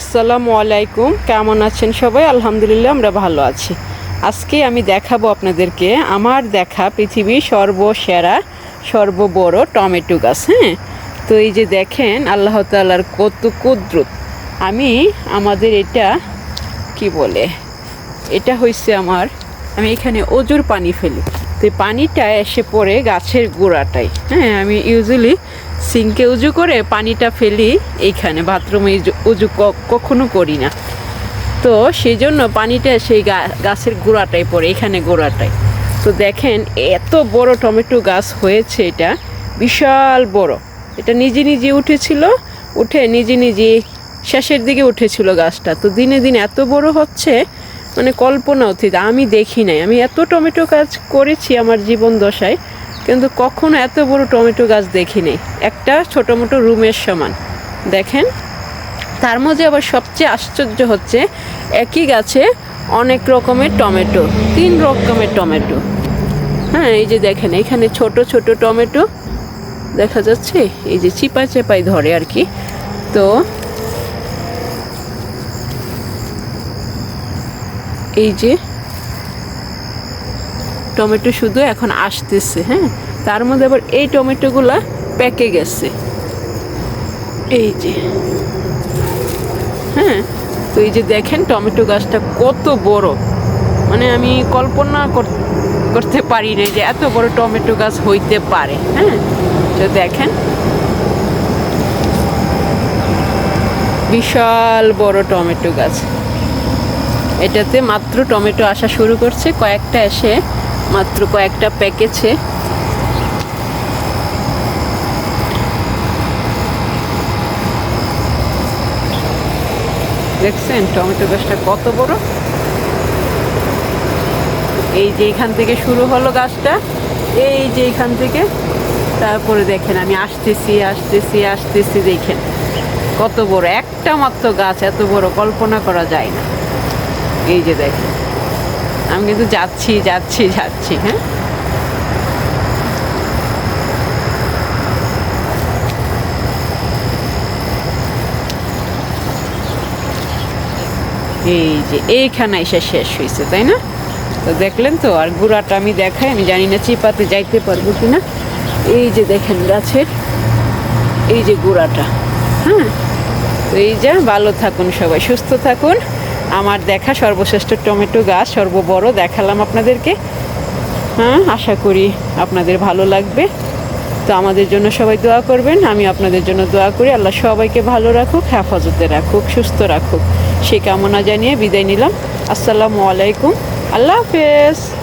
আসসালামু আলাইকুম। কেমন আছেন সবাই? আলহামদুলিল্লাহ, আমরা ভালো আছি। আজকে আমি দেখাবো আপনাদেরকে আমার দেখা পৃথিবীর সর্বসেরা, সর্ববড় টমেটো গাছ হ্যাঁ? তো এই যে দেখেন, আল্লাহ তাআলার কত কুদ্রুত। আমি আমাদের এটা কি বলে? এটা হয়েছে আমার, আমি এখানে অজুর পানি ফেলি। তো পানিটা এসে পড়ে গাছের গোড়াটাই হ্যাঁ? আমি ইউজুয়ালি সিঙ্কে উজু করে পানিটা ফেলি এইখানে, বাথরুমে উজু কখনো করি না। তো সেই জন্য পানিটা সেই গাছের গোড়াটাই পড়ে, এখানে গোড়াটাই তো দেখেন এত বড় টমেটো গাছ হয়েছে এটা, বিশাল বড়। এটা নিজে নিজে উঠেছিল, উঠে নিজে নিজে শেষের দিকে উঠেছিল গাছটা। তো দিনে দিনে এত বড় হচ্ছে মানে কল্পনা অতীত আমি দেখি নাই। আমি এত টমেটো গাছ করেছি আমার জীবন দশায় কিন্তু কখনো এত বড় টমেটো গাছ দেখিনি। একটা ছোটো মোটো রুমের সমান। দেখেন, তার মধ্যে আবার সবচেয়ে আশ্চর্য হচ্ছে, একই গাছে অনেক রকমের টমেটো, তিন রকমের টমেটো। হ্যাঁ এই যে দেখেন, এখানে ছোট ছোট টমেটো দেখা যাচ্ছে, এই যে চিপা চেপাই ধরে আর কি। তো এই যে টমেটো শুধু এখন আসতেছে হ্যাঁ? তার মধ্যে আবার এই টমেটোগুলা পেকে গেছে। এই যে হ্যাঁ? তো এই যে দেখেন টমেটো গাছটা কত বড়। মানে আমি কল্পনা কর- করতে পারি না যে এত বড় টমেটো গাছ হইতে পারে হ্যাঁ? তো দেখেন। বিশাল বড় টমেটো গাছ। এটাতে মাত্র টমেটো আসা শুরু করছে, কয়েকটা এসে মাত্র কয়েকটা পেকেছে দেখছেন, টমেটো গাছটা কত বড়? এই যে এখান থেকে শুরু হলো গাছটা, এই যে এখান থেকে। তারপরে দেখেন, আমি আসতেছি আসতেছি আসতেছি, দেখেন। কত বড়, একটা মাত্র গাছ, এত বড়, কল্পনা করা যায় না। এই যে দেখেন। আমি কিন্তু যাচ্ছি যাচ্ছি যাচ্ছি হ্যাঁ? এই যে এইখানে এসে শেষ হয়েছে, তাই না? তো দেখলেন তো, আর গুড়াটা আমি দেখাই, আমি জানি না চিপাতে যাইতে পারব কি না এই যে দেখেন গাছের, এই যে গুড়াটা হ্যাঁ? তো এই যে ভালো থাকুন সবাই, সুস্থ থাকুন। আমার দেখা সর্বশ্রেষ্ঠ টমেটো গাছ, সর্ববড় দেখালাম আপনাদেরকে। হ্যাঁ আশা করি আপনাদের ভালো লাগবে। তো আমাদের জন্য সবাই দোয়া করবেন, আমি আপনাদের জন্য দোয়া করি। আল্লাহ সবাইকে ভালো রাখুক, হেফাজতে রাখুক, সুস্থ রাখুক। সেই কামনা জানিয়ে বিদায় নিলাম। আসসালামু আলাইকুম। আল্লাহ হাফেজ।